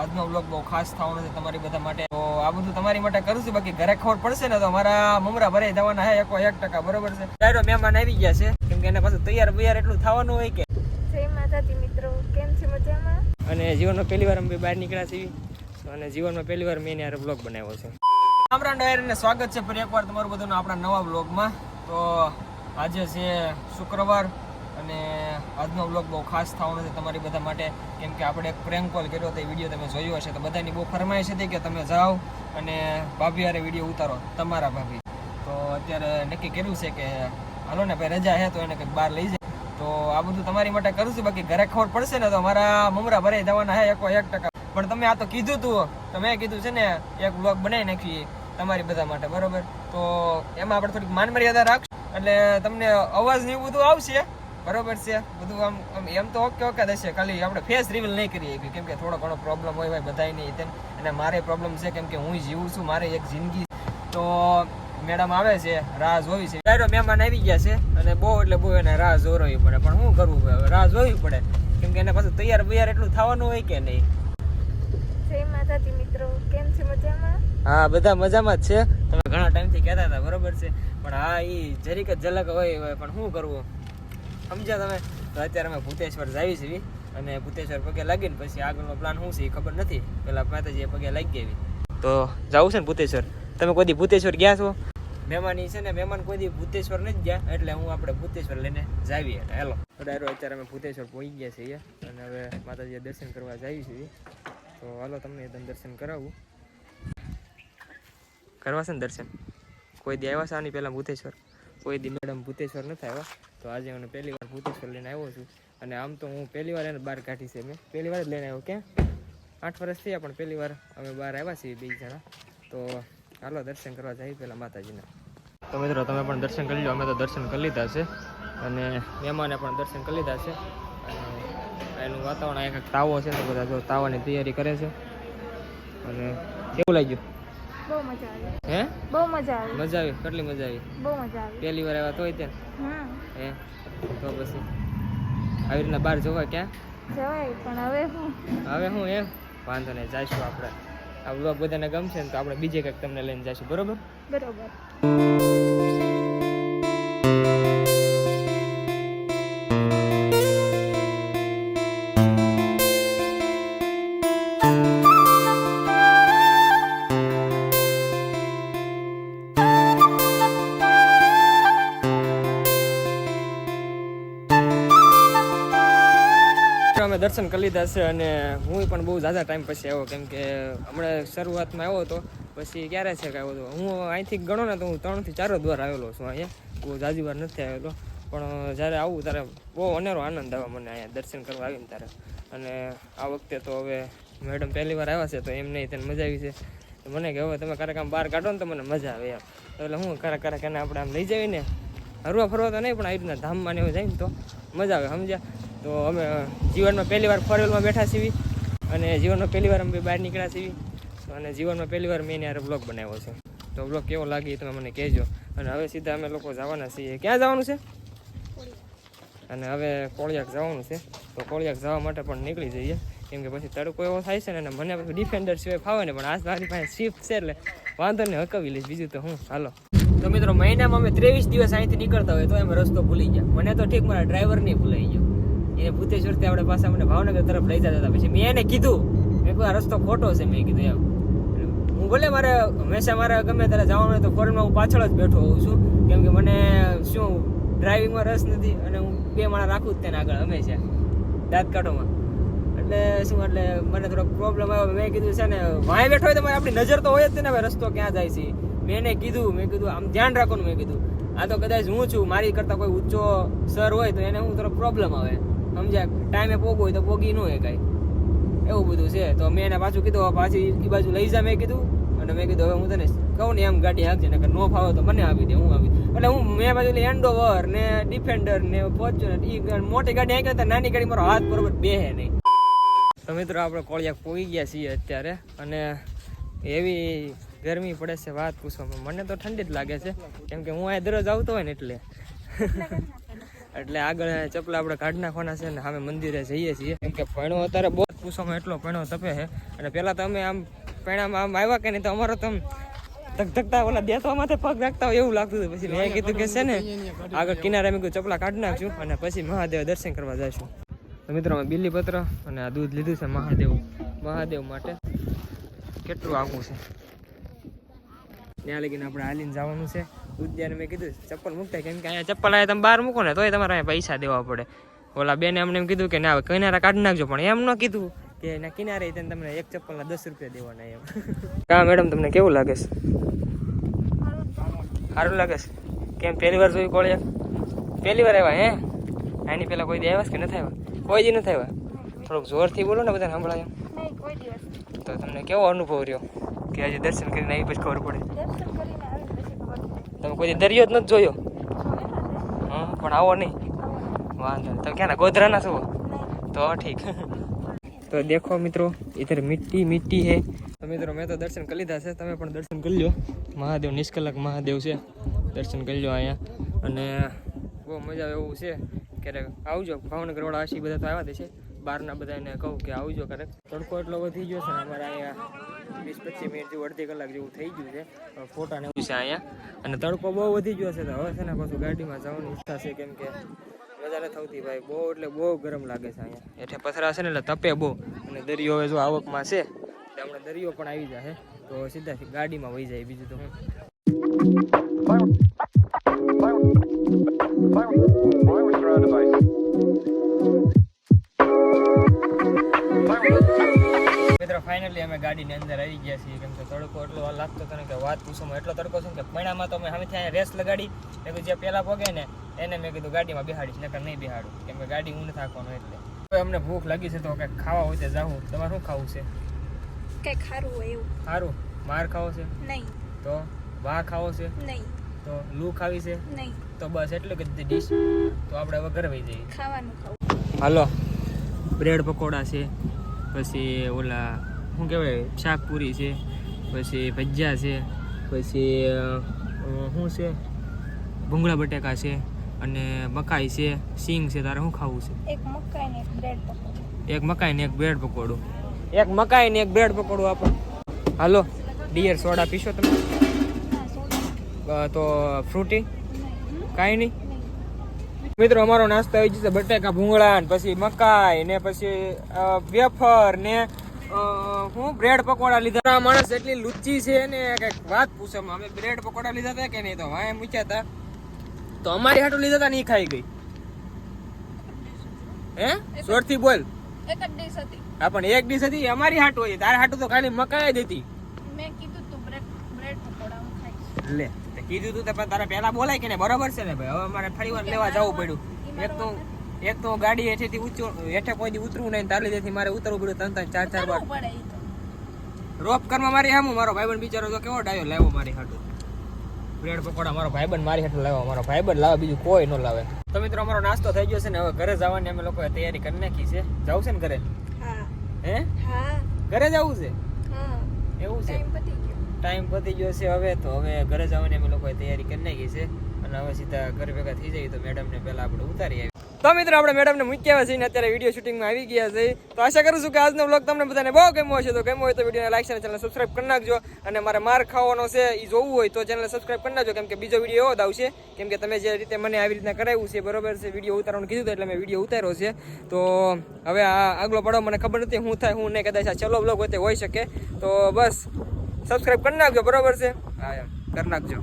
આજનો બ્લોગ બહુ ખાસ થવાનો છે તમારી બધા માટે. તો આ બધું તમારી માટે કરું છું. બાકી ઘરે ખબર પડશે ને તો અમારા મમરા ભરાઈ જવાના હે એકો એક ટકા બરોબર છે? ડાયરો મહેમાન આવી ગયા છે. કેમ કે એને પાછું તૈયાર બૈયાર એટલું થવાનું હોય કે. જય માતાજી મિત્રો કેમ છે મજામાં? અને જીવનમાં પહેલી વાર અમે બહાર નીકળ્યા છીએ. અને જીવનમાં પહેલી વાર મેં યાર બ્લોગ બનાવ્યો છે. રામરામ ડાયર ને સ્વાગત છે ફરી એકવાર તમારું બધાનું આપણા નવા બ્લોગમાં તો આજે છે શુક્રવાર. અને આજનો બ્લોગ બહુ ખાસ થવાનો છે તમારી બધા માટે, કેમ કે આપણે એક પ્રેન્ક કોલ કર્યો હતો, એ વીડિયો તમે જોયો હશે, તો બધાની બહુ ફરમાઈશ હતી કે તમે જાઓ અને ભાભી હારે વીડિયો ઉતારો, તમારા ભાભી. તો અત્યારે નક્કી કર્યું છે કે, હાલો ને ભાઈ, રજા હે તો એને કંઈક બહાર લઈ જાય. તો આ બધું તમારી માટે કરું છું, બાકી ઘરે ખબર પડશે ને તો અમારા મમરા ભરાઈ જવાના હે, એકો એક ટકા. પણ તમે આ તો કીધું તું, તમે કીધું છે ને, એક બ્લોગ બનાવી નાખીએ તમારી બધા માટે, બરોબર? તો એમાં આપણે થોડીક માન મર્યાદા રાખશું, એટલે તમને અવાજ ને એવું બધું આવશે બરોબર છે? બધું આમ આમ એમ તો ઓકે ઓકે થશે ખાલી આપણે ફેસ રિવીલ નહીં કરીએ. કે કેમ કે થોડો ઘણો પ્રોબ્લેમ હોય ભાઈ બધાય નહીં તેમ. અને મારે પ્રોબ્લેમ છે કેમ કે હું જીવું છું મારે એક જિંદગી તો મેડમ આવે છે રાહ જોવી છે. ડાયરો મહેમાન આવી ગયા છે અને બહુ એટલે બહુ એને રાહ જોરવી પડે. પણ શું કરવું હવે? રાહ જોવી પડે. કેમ કે એને પાછું તૈયાર બૈયાર એટલું થવાનું હોય કે નહીં? જય માતાજી મિત્રો. કેમ છે મજામાં? હા બધા મજામાં જ છે. તમે ઘણા ટાઈમથી કહેતા હતા બરોબર છે. પણ હા એ જરીક જ ઝલક હોય હોય પણ શું કરવું સમજ્યા તમે? તો અત્યારે અમે ભૂતેશ્વર જાવી છીએ. અને ભૂતેશ્વર પગે લાગીને પછી આગળનો પ્લાન શું છે એ ખબર નથી. પેલા માતાજી પગે લાગી ગઈ. તો જવું છે ને ભૂતેશ્વર? તમે કોઈ ભૂતેશ્વર ગયા છો? મહેમાન છે ને, મહેમાન કોઈ દી ભૂતેશ્વર નથી ગયા. એટલે હું આપણે ભૂતેશ્વર લઈને જાવી એટલે હેલો. ડાયરો અત્યારે અમે ભૂતેશ્વર પહોંચી ગયા છીએ અને હવે માતાજીએ દર્શન કરવા જાવી છીએ તો હાલો તમને એકદમ દર્શન કરાવું. કરવા છે ને દર્શન? કોઈ દી આવ્યા છે આની પહેલાં ભૂતેશ્વર? કોઈ દી મેડમ ભૂતેશ્વર નથી આવ્યા. તો આજે મને પહેલી ભૂતેશ્વર લઈને આવ્યો છું. અને આમ તો હું પહેલી વાર એને બહાર કાઢી છે મેં. પહેલી વાર જ લઈને આવ્યો. ક્યાં? આઠ વર્ષ થયા પણ પહેલી વાર અમે બહાર આવ્યા છીએ બે જણા. તો હાલો દર્શન કરવા જઈએ પહેલાં માતાજીના. તો મિત્રો, તમે પણ દર્શન કરી લો. અમે તો દર્શન કરી લીધા છે. અને મહેમાને પણ દર્શન કરી લીધા છે. અને એનું વાતાવરણ એક તાવો છે તો બધા જો તાવાની તૈયારી કરે છે. અને કેવું લાગ્યું? બહુ મજા આવી. હે? બહુ મજા આવી. મજા આવી? કેટલી મજા આવી? બહુ મજા આવી. પહેલી વાર આવ્યા તોય ત્યાં? હે? તો પછી? આવી રીતના બહાર જોવા ક્યાં? જવાય પણ હવે હું? હવે હું એમ? વાંધો નહીં જઈશું આપણે. આ બ્લોગ બધાને ગમશે ને તો આપણે બીજે કંઈક તમને લઈને જઈશું બરોબર? બરોબર. દર્શન કરી લીધા છે અને હું પણ બહુ ઝાઝા ટાઈમ પછી આવ્યો, કેમ કે હમણાં શરૂઆતમાં આવ્યો હતો, પછી ક્યારે છે કે આવ્યો હતો હું અહીંથી ગણો ને તો હું ત્રણથી ચાર જ વાર આવેલો છું અહીંયા. બહુ ઝાઝી વાર નથી આવેલો. પણ જ્યારે આવું ત્યારે બહુ અનેરો આનંદ આવે મને અહીંયા દર્શન કરવા આવીને ત્યારે. અને આ વખતે તો હવે મેડમ પહેલી વાર આવ્યા છે તો એમ નહીં, તેને મજા આવી છે. મને કે હવે તમે ક્યારેક આમ બહાર કાઢો ને તો મને મજા આવે એમ. એટલે હું ક્યારેક ક્યારેક એને આપણે આમ લઈ જઈએ ને હરવા ફરવા તો નહીં, પણ આવી રીતના ધામમાં ને એવું જાય ને તો મજા આવે, સમજ્યા? તો અમે જીવનમાં પહેલી વાર ફોરવેલમાં બેઠા છીએ અને જીવનમાં પહેલી વાર અમે બહાર નીકળ્યા છીએ અને જીવનમાં પહેલી વાર મેં યાર બ્લોગ બનાવ્યો છે. તો બ્લોગ કેવો લાગે તમે મને કહેજો. અને હવે સીધા અમે લોકો જવાના છીએ. ક્યાં જવાનું છે? અને હવે કોળિયાક જવાનું છે. તો કોળિયાક જવા માટે પણ નીકળી જઈએ. કેમ કે પછી તડકો એવો થાય છે ને, અને મને ડિફેન્ડર સિવાય ફાવે ને પણ આજ મારી પાસે શિફ્ટ છે એટલે વાંધો ને હકવી લઈશ. બીજું તો હું, હાલો. તો મિત્રો, મહિનામાં અમે ત્રેવીસ દિવસ અહીંથી નીકળતા હોય તો એમ રસ્તો ભૂલી ગયા. મને તો ઠીક, મારા ડ્રાઈવર નહીં ભૂલાઈ ગયો. એને ભૂતેશ્વરથી આપણે પાછા મને ભાવનગર તરફ લઈ જતા હતા. પછી મેં એને કીધું, મેં કહ્યું આ રસ્તો ખોટો છે, મેં કીધું એમ. હું ભલે મારે હંમેશા મારે ગમે ત્યારે જવાનું હોય તો ફોરેનમાં હું પાછળ જ બેઠો હોઉં છું. કેમ કે મને શું ડ્રાઇવિંગમાં રસ નથી અને હું બે માણા રાખું જ તેને આગળ હંમેશા. દાંત કાઢોમાં એટલે શું, એટલે મને થોડો પ્રોબ્લેમ આવ્યો. મેં કીધું, છે ને વાંય બેઠો હોય તો મારે આપણી નજર તો હોય જ ને હવે રસ્તો ક્યાં જાય છે? મેં એને કીધું, મેં કીધું, આમ ધ્યાન રાખવાનું મેં કીધું. આ તો કદાચ હું છું, મારી કરતાં કોઈ ઊંચો સર હોય તો એને હું થોડો પ્રોબ્લેમ આવે. સમજ્યા? ટાઈમે પોગો હોય તો પોગી ન હોય કાંઈ. એવું બધું છે. તો મેં એને પાછું કીધું પાછી એ બાજુ લઈ જા, મેં કીધું. અને મેં કીધું, હવે હું તને કહું ને, એમ ગાડી હાકજે ને નો ફાવે તો મને આપી દે, હું આપી એટલે હું, મેં બાજુ એન્ડોવર ને ડિફેન્ડર ને ફોર્ચ્યુનર એ મોટી ગાડી હાંકી તો નાની ગાડી મારો હાથ બરોબર બેહે નહીં. તો મિત્રો, આપણે કોળિયા પોગી ગયા છીએ અત્યારે. અને એવી ગરમી પડે છે વાત પૂછવામાં મને તો ઠંડી જ લાગે છે. કેમ કે હું અહીંયા દરરોજ આવતો હોય ને એટલે. એટલે આગળ ચપલા આપણે કાઢ નાખવાના છે ને અમે મંદિરે જઈએ છીએ. કેમ કે પૈણો અત્યારે બહુ પૂછવામાં એટલો પૈણો તપે છે. અને પહેલાં તો અમે આમ પૈણામાં આમ આવ્યા કે નહીં તો અમારો તો ધકધકતા ધક ઓલા દેતવા માથે પગ રાખતા હોય એવું લાગતું હતું. પછી મેં કીધું કે છે ને, આગળ કિનારે અમે કીધું ચપલા કાઢી નાખશું અને પછી મહાદેવ દર્શન કરવા જઈશું તો મિત્રો, અમે બિલીપત્ર અને આ દૂધ લીધું છે મહાદેવ. મહાદેવ માટે કેટલું આગું છે? ત્યાં લગીને આપણે હાલીને જવાનું છે. ઉદ્યાન મેં કીધું ચપ્પલ મૂકતા કેમ કે અહીંયા ચપ્પલ અહીંયા તમે બહાર મૂકો ને તોય તમારે અહીંયા પૈસા દેવા પડે. ઓલા બેને અમને એમ કીધું કે ના કિનારા કાઢી નાખજો પણ એમ ન કીધું કે એના કિનારે તમને એક ચપ્પલના દસ રૂપિયા દેવાના એમ. કા મેડમ તમને કેવું લાગે છે? સારું લાગે છે. કેમ પહેલી વાર જોયું કોળિયા? પહેલી વાર આવ્યા હે? આની પહેલાં કોઈ દી આવ્યા કે નથી આવ્યા? કોઈ દી નથી આવ્યા? થોડુંક જોરથી બોલો ને બધાને સંભળાય તો તમને કેવો અનુભવ રહ્યો? કે આજે દર્શન કરીને આવી પછી ખબર પડે. તમે કોઈ દરિયો જ નથી જોયો? હં? પણ આવો નહીં. વાંધો તમે ક્યાંના? ગોધરાના છો? તો ઠીક. તો દેખો મિત્રો ઇધર મિટ્ટી મિટ્ટી હે. તો મિત્રો મેં તો દર્શન કરી લીધા છે. તમે પણ દર્શન કરી લો. મહાદેવ નિષ્કલક મહાદેવ છે. દર્શન કરી લો અહીંયા. અને બહુ મજા આવે એવું છે. ક્યારેક આવજો. ભાવનગર વાળા આશી બધા તો આવ્યા દે છે. બહારના બધાને કહું કે આવજો ક્યારેક તડકો એટલો વધી ગયો છે અમારે અહીંયા વીસ પચીસ મિનિટ જેવું, અડધી કલાક જેવું થઈ ગયું છે. ફોટા છે અહીંયા. અને તડકો બહુ વધી ગયો છે તો હવે છે ને પાછું ગાડીમાં જવાની ઈચ્છા છે કેમ કે મજા નથી થતી ભાઈ બહુ એટલે બહુ ગરમ લાગે છે અહીંયા. એટલે પથરા છે ને એટલે તપે બહુ. અને દરિયો હવે જો આવકમાં છે, એટલે હમણાં દરિયો પણ આવી જશે તો સીધા ગાડીમાં વહી જાય બીજું તો હું. મિત્રો ફાઇનલી અમે ગાડીની અંદર આવી ગયા છીએ. કેમ કે તડકો એટલો લાગતો હતો ને કે વાત પૂછવામાં એટલો તડકો છે કે પૈણામાં તો અમે હવે ત્યાં રેસ લગાડી. મેં કીધું જે પહેલાં પગે ને એને મેં કીધું ગાડીમાં બિહાડીશ નકર નહીં બિહાડું. કેમ કે ગાડી ઊંડ થાકવાનું એટલે. અમને ભૂખ લાગી છે તો કંઈક ખાવા હોય તો જાવું તમારે શું ખાવું છે? કંઈક ખારું હોય એવું. સારું માર ખાવો છે? નહીં. તો વા ખાવો છે? નહીં. તો લૂ ખાવી છે? નહીં. તો બસ એટલું કે ડીશ તો આપણે હવે ઘરે વહી જઈએ. ખાવાનું ખાવું. હાલો. બ્રેડ પકોડા છે. પછી ઓલા શું કહેવાય શાકપુરી છે પછી ભજીયા છે પછી શું છે? ભૂંગળા બટેકા છે અને મકાઈ છે સિંગ છે તારે શું ખાવું છે? એક મકાઈ ને એક બ્રેડ પકોડું. એક મકાઈ ને એક બ્રેડ પકોડું. એક મકાઈ ને એક બ્રેડ પકોડું આપો હાલો ડિયર સોડા પીશો તમે? તો ફ્રૂટી? કાંઈ નહીં? મિત્રો અમારો નાસ્તો આવી જશે. બટેકા ભૂંગળા ને પછી મકાઈ ને પછી વેફર ને હું બ્રેડ પકોડા લીધા. આ માણસ એટલી લુચ્ચી છે ને કંઈક વાત પૂછે અમે બ્રેડ પકોડા લીધા હતા કે નહીં તો? વાય પૂછ્યા હતા. તો અમારી હાટું લીધા હતા ને ખાઈ ગઈ. હે? જોરથી બોલ. એક જ ડીશ હતી. હા પણ એક ડીશ હતી અમારી હાટું હોય. તારા હાટું તો ખાલી મકાઈ જ હતી. મેં કીધું તું બ્રેડ બ્રેડ પકોડા હું ખાઈશ. લે. કીધું તું પણ તારે પહેલા બોલાય કે ને બરોબર છે ને ભાઈ? હવે અમારે ફરી વાર લેવા જવું પડ્યું. એક તો એક તો ગાડી હેઠેથી ઊંચો હેઠે કોઈ ઉતરવું નહીં તાર લીધેથી મારે ઉતરવું પડ્યું ત્રણ ત્રણ ચાર ચાર વાર. રોપ કરવા મારી હામું? મારો ભાઈબંધ બિચારો તો કેવો ડાયો લાવ્યો મારી હાટું. બ્રેડ પકોડા મારો ભાઈબંધ મારી હાટું લાવ્યો. મારો ભાઈબંધ લાવે બીજું કોઈ ન લાવે. તો મિત્રો અમારો નાસ્તો થઈ ગયો છે ને હવે ઘરે જવાની અમે લોકોએ તૈયારી કરી નાખી છે. જવું છે ને ઘરે? હા. હે? હા. ઘરે જવું છે હા એવું છે ટાઈમ પતી ગયો ટાઈમ પતી ગયો છે હવે, તો હવે ઘરે જવાની અમે લોકોએ તૈયારી કરી નાખી છે. અને હવે સીધા ઘર ભેગા થઈ જઈએ તો મેડમને પહેલાં આપણે ઉતારી આવી તો મિત્રો, આપણે મેડમને મૂક્યા આવ્યા છીએ અત્યારે વીડિયો શૂટિંગમાં આવી ગયા છે. તો આશા કરું છું કે આજનો બ્લોગ તમને બધાને બહુ ગમ્યો હશે. તો ગમ્યો હોય તો વિડીયોને લાઈક અને ચેનલ સબસ્ક્રાઈબ કરી નાખજો. અને મારે માર ખાવાનો છે એ જોવું હોય તો ચેનલ સબસ્ક્રાઇબ કરી નાખજો. કેમ કે બીજો વીડિયો એવો જ આવશે. કેમ કે તમે જે રીતે મને આવી રીતના કરાવ્યું છે, બરોબર છે, વીડિયો ઉતારવાનું કીધું એટલે મેં વીડિયો ઉતાર્યો છે. તો હવે આ આગલો પડો મને ખબર નથી શું થાય, હું નહીં, કદાચ આ ચલો બ્લોગ હોય તે હોઈ શકે. તો બસ સબસ્ક્રાઇબ કરી નાખજો બરાબર છે? હા યાર કરી નાખજો.